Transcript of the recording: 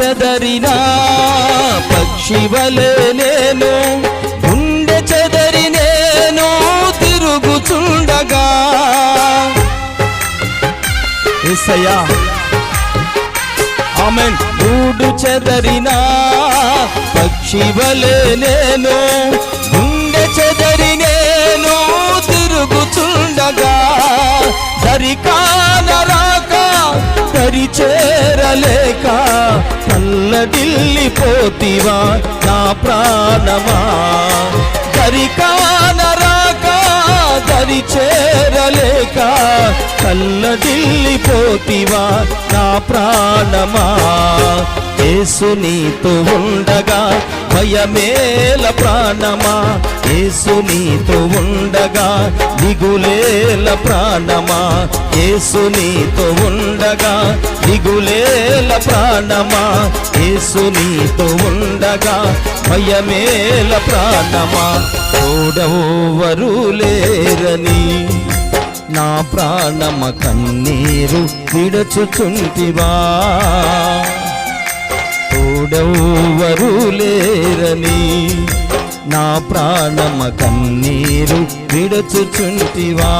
చెదరిన? పక్షివలే నేను. గుండె చెదరి నేను తిరుగుచుండగా ఏసయ్యా. ఆమెన్. గూడు చెదరిన? పక్షివలే నేను. గుండె చెదరి నేను తిరుగుచుండగా దరికానరాక దరి చేరలేక కల్లడిల్లిపోతివా నా ప్రాణమా? దరికానరాక దరి చేరలేక కళ్ళ కల్లడిల్లిపోతివా నా ప్రాణమా? యేసు నీతో ఉండగా భయమేల ప్రాణమా? యేసు నీతో ఉండగా దిగులేల ప్రాణమా? యేసు నీతో ఉండగా దిగులేల ప్రాణమా? యేసు నీతో ఉండగా భయమేల ప్రాణమా? తోడవరు లేరని నా ప్రాణమ కన్నీరు విడచుచుంటివా? తోడెవ్వరు లేరని నా ప్రాణమ కన్నీరు విడచుచుంటివా?